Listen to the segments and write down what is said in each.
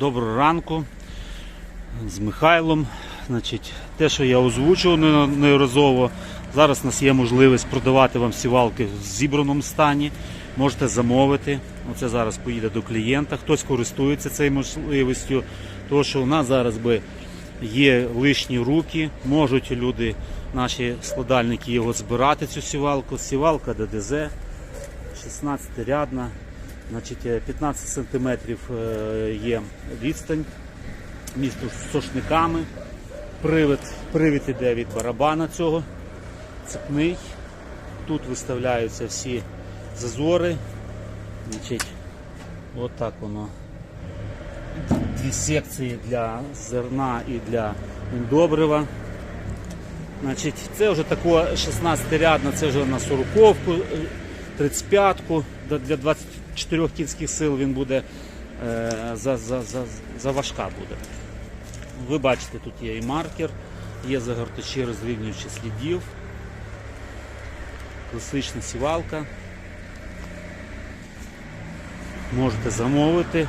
Доброго ранку з Михайлом. Значить, те, що я озвучував неодноразово, зараз у нас є можливість продавати вам сівалки в зібраному стані. Можете замовити. Оце зараз поїде до клієнта. Хтось користується цією можливістю, тому що у нас зараз би є лишні руки, можуть люди, наші складальники його збирати, цю сівалку. Сівалка ДДЗ 16-рядна. Значить, е, 15 см є відстань між сошниками. Привід, привід іде від барабана цього, цепний. Тут виставляються всі зазори. Значить, от так воно. Дві секції для зерна і для добрива. Значить, це вже тако 16-рядна, це вже на 40-ку, 35-ку. Для- Для 24 кінських сил він буде е, за, за, за, за важка буде. Ви бачите, тут є і маркер, є загортачі розрівнюючі слідів. Класична сівалка. Можете замовити,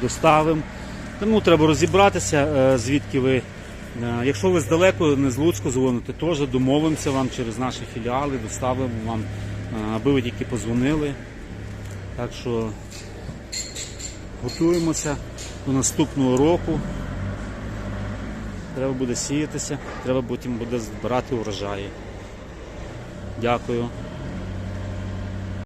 доставимо. Тому треба розібратися, е, звідки ви. Е, Якщо ви здалеку, не з Луцьку дзвоните, теж домовимося вам через наші філіали, доставимо вам, аби ви тільки позвонили. Так що готуємося до наступного року. Треба буде сіятися, треба потім буде збирати урожаї. Дякую.